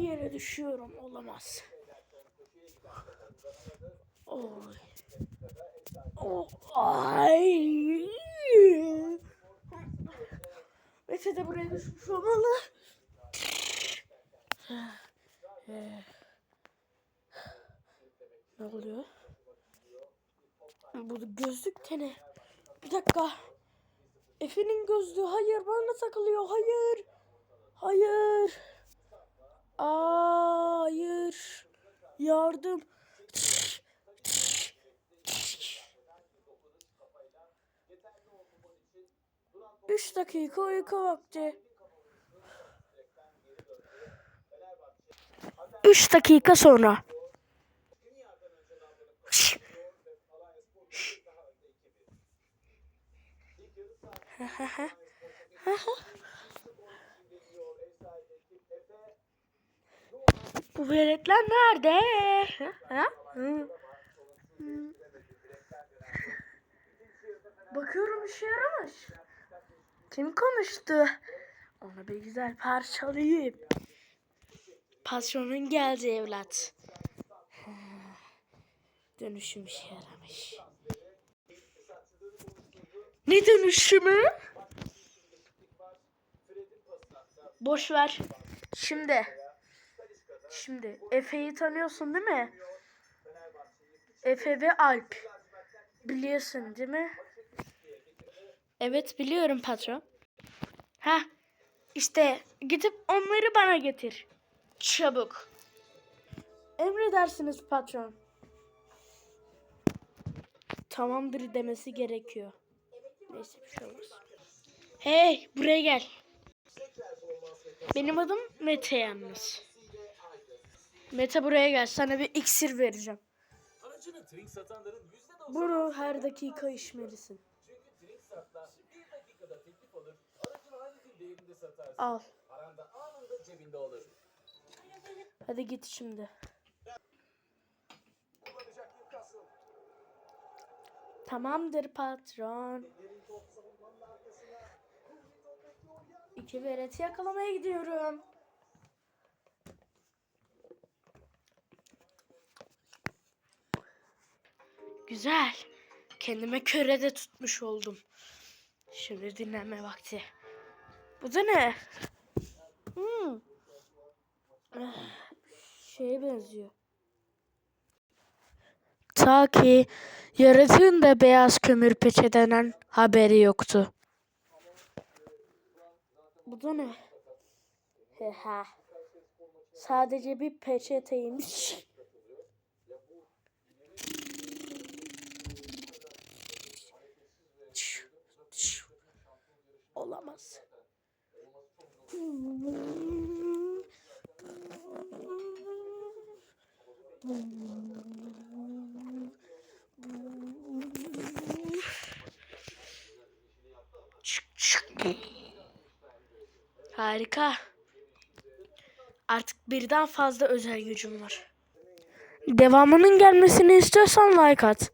bir yere düşüyorum. Olamaz. Oy. Oh, ay. Mete de buraya düşmüş olmalı. ne oluyor? Bu gözlük de ne? Bir dakika. Efe'nin gözlüğü. Hayır bana takılıyor. Hayır. Hayır. Hayır. Yardım. Üç dakika uyku vakti. Üç dakika sonra. Bu veletler nerede? Ha? Hı. Hı. Bakıyorum işe yaramış. Kim konuştu? Onu bir güzel parçalayayım. Patronun geldi evlat. Dönüşüm işe yaramış. Ne dönüşümü? Boş ver. Şimdi. Şimdi Efe'yi tanıyorsun değil mi? Efe ve Alp. Biliyorsun değil mi? Evet biliyorum patron. Ha işte gidip onları bana getir. Çabuk. Emredersiniz patron. Tamamdır demesi gerekiyor. Neyse bir şey olmaz. Hey buraya gel. Benim adım Mete yalnız. Mete buraya gel. Sana bir iksir vereceğim. Aracını Trink satanların %90 Bunu her dakika içmelisin. çünkü Trink satlar bir dakikada teklif alır, aracını aynı gün değerinde satarsın. Al. Paran da anında cebinde olur. Hadi git şimdi. Tamamdır patron. İki vereti yakalamaya gidiyorum. Güzel. Kendime köre de tutmuş oldum. Şimdi dinlenme vakti. Bu da ne? Hmm. Ah, Şeye benziyor. Ta ki yaratığın da beyaz kömür peçeteden haberi yoktu. Bu da ne? Sadece bir peçeteymiş. Olamaz. Harika. Artık birden fazla özel gücüm var. Devamının gelmesini istiyorsan like at.